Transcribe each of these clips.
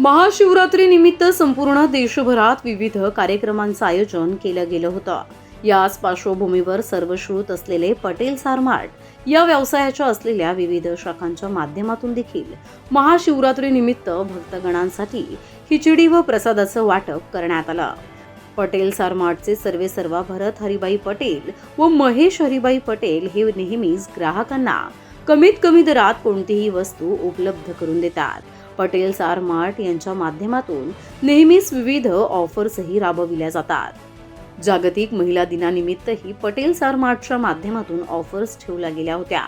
महाशिवरात्रीनिमित्त संपूर्ण देशभरात विविध कार्यक्रमांचं आयोजन केलं गेलं होतं. याच पार्श्वभूमीवर सर्वश्रुत असलेले पटेल सारमार्ट या व्यवसायाच्या असलेल्या विविध शाखांच्या माध्यमातून देखील महाशिवरात्रीनिमित्त भक्तगणांसाठी खिचडी व प्रसादाचं वाटप करण्यात आलं. पटेल सारमार्टचे सर्वे सर्वा भरत हरिबाई पटेल व महेश हरिबाई पटेल हे नेहमीच ग्राहकांना कमीत कमी दरात कोणतीही वस्तू उपलब्ध करून देतात. पटेल सार मार्ट यांच्या माध्यमातून नेहमीच विविध ऑफर्सही राबविल्या जातात. जागतिक महिला दिनानिमित्तही पटेल सार मार्टच्या माध्यमातून ऑफर्स ठेवल्या गेल्या होत्या.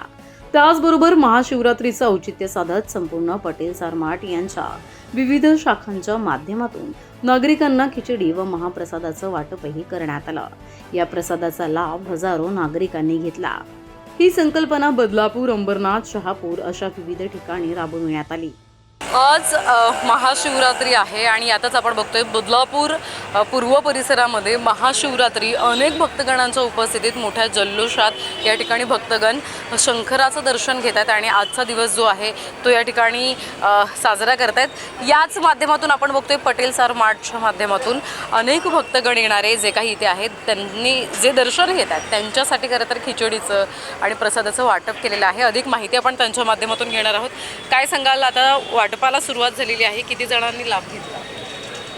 त्याचबरोबर महाशिवरात्रीचं औचित्य साधत संपूर्ण पटेल सार मार्ट यांच्या विविध शाखांच्या माध्यमातून नागरिकांना खिचडी व महाप्रसादाचं वाटपही करण्यात आलं. या प्रसादाचा लाभ हजारो नागरिकांनी घेतला. ही संकल्पना बदलापूर अंबरनाथ शहापूर अशा विविध ठिकाणी राबविण्यात आली. आज महाशिवरात्री आहे आणि यातच आपण बघतोय बदलापूर पूर्व परिसरामध्ये महाशिवरात्री अनेक भक्तगणांच्या उपस्थितीत मोठ्या जल्लोषात या ठिकाणी भक्तगण शंकराचं दर्शन घेत आहेत आणि आजचा दिवस जो आहे तो या ठिकाणी साजरा करत आहेत याच माध्यमातून आपण बघतोय पटेल सार मार्टच्या माध्यमातून अनेक भक्तगण येणारे जे काही इथे आहेत त्यांनी जे दर्शन घेत आहेत त्यांच्यासाठी खरं तर खिचडीचं आणि प्रसादाचं वाटप केलेलं आहे. अधिक माहिती आपण त्यांच्या माध्यमातून घेणार आहोत. काय सांगाल आता वाटप वाटपाला सुरुवात झालेली आहे. किती जणांनी लाभ घेतला?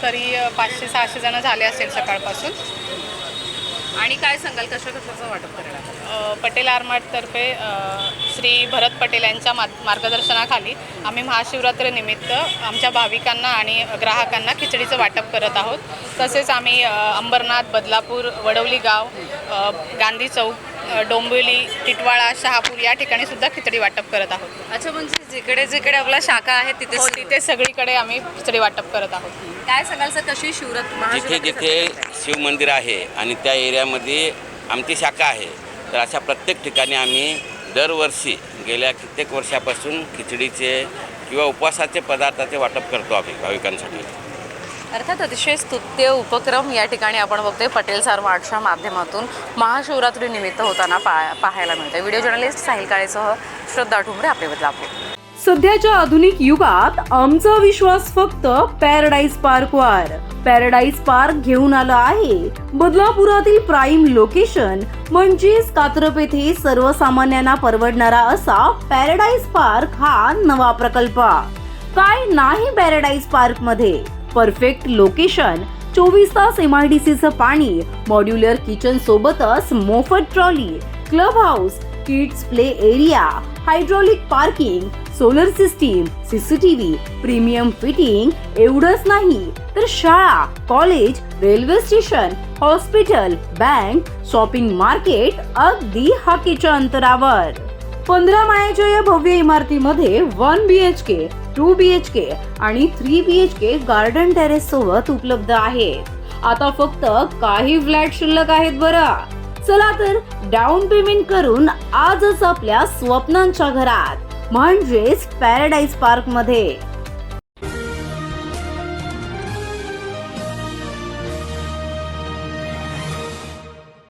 तरी पाचशे सहाशे जण झाले असेल सकाळपासून. आणि काय सांगाल? कशा कशाचं वाटप करणार अ, पटेल आरमार्टतर्फे अ, श्री भरत पटेल यांच्या मा मार्गदर्शनाखाली आम्ही महाशिवरात्रीनिमित्त आमच्या भाविकांना आणि ग्राहकांना खिचडीचं वाटप करत आहोत. तसेच आम्ही अंबरनाथ बदलापूर वडवली गाव गांधी चौक डोंबिवली टिटवाळा शहापूर या ठिकाणी सुद्धा खिचडी वाटप करत आहोत. अच्छा म्हणजे जिकडे जिकडे आपल्या शाखा आहेत तिथे हो, तिथे सगळीकडे आम्ही खिचडी वाटप करत आहोत. काय सांगाल सर कशी शिवरात जिथे जिथे शिवमंदिर आहे आणि त्या एरियामध्ये आमची शाखा आहे तर अशा प्रत्येक ठिकाणी आम्ही दरवर्षी गेल्या कित्येक वर्षापासून खिचडीचे किंवा उपवासाचे पदार्थाचे वाटप करतो आम्ही भाविकांसाठी. अर्थात अतिशय स्तुत्य उपक्रम या ठिकाणी आपण बघतोय पटेल सार मार्टच्या माध्यमातून महाशिवरात्री निमित्त होताना पा पाहायला मिळतंय. व्हिडिओ जर्नलिस्ट साहिल काळेसह श्रद्धा ठुमरे आपल्याबद्दल बदलापूर सध्याच्या आधुनिक युगात आमचा विश्वास फक्त पॅराडाईज पार्क वर. पॅराडाईज पार्क घेऊन आलं आहे बदलापुरातील प्राईम लोकेशन म्हणजेच कात्रप येथे सर्वसामान्यांना परवडणारा असा पॅराडाईज पार्क हा नवा प्रकल्प. काय नाही पॅराडाईज पार्कमध्ये? परफेक्ट लोकेशन चोवीस तास एम आय डी सीचं पाणी मॉड्युलर किचन सोबतच मोफत trolley club house kids play area hydraulic parking solar system CCTV premium fitting एवढंच नाही. तर शाळा college railway station hospital bank shopping market अगदी हाकेच्या अंतरावर. पंधरा माळ्याच्या या भव्य इमारतीमध्ये one B H K two B H K आणि three B H K garden terrace सोबत उपलब्ध आहेत. आता फक्त काही फ्लॅट शिल्लक आहेत बरं. चला तर डाऊन पेमेंट करून आजच आपल्या स्वप्नांच्या घरात म्हणजेच पॅराडाईज पार्कमध्ये.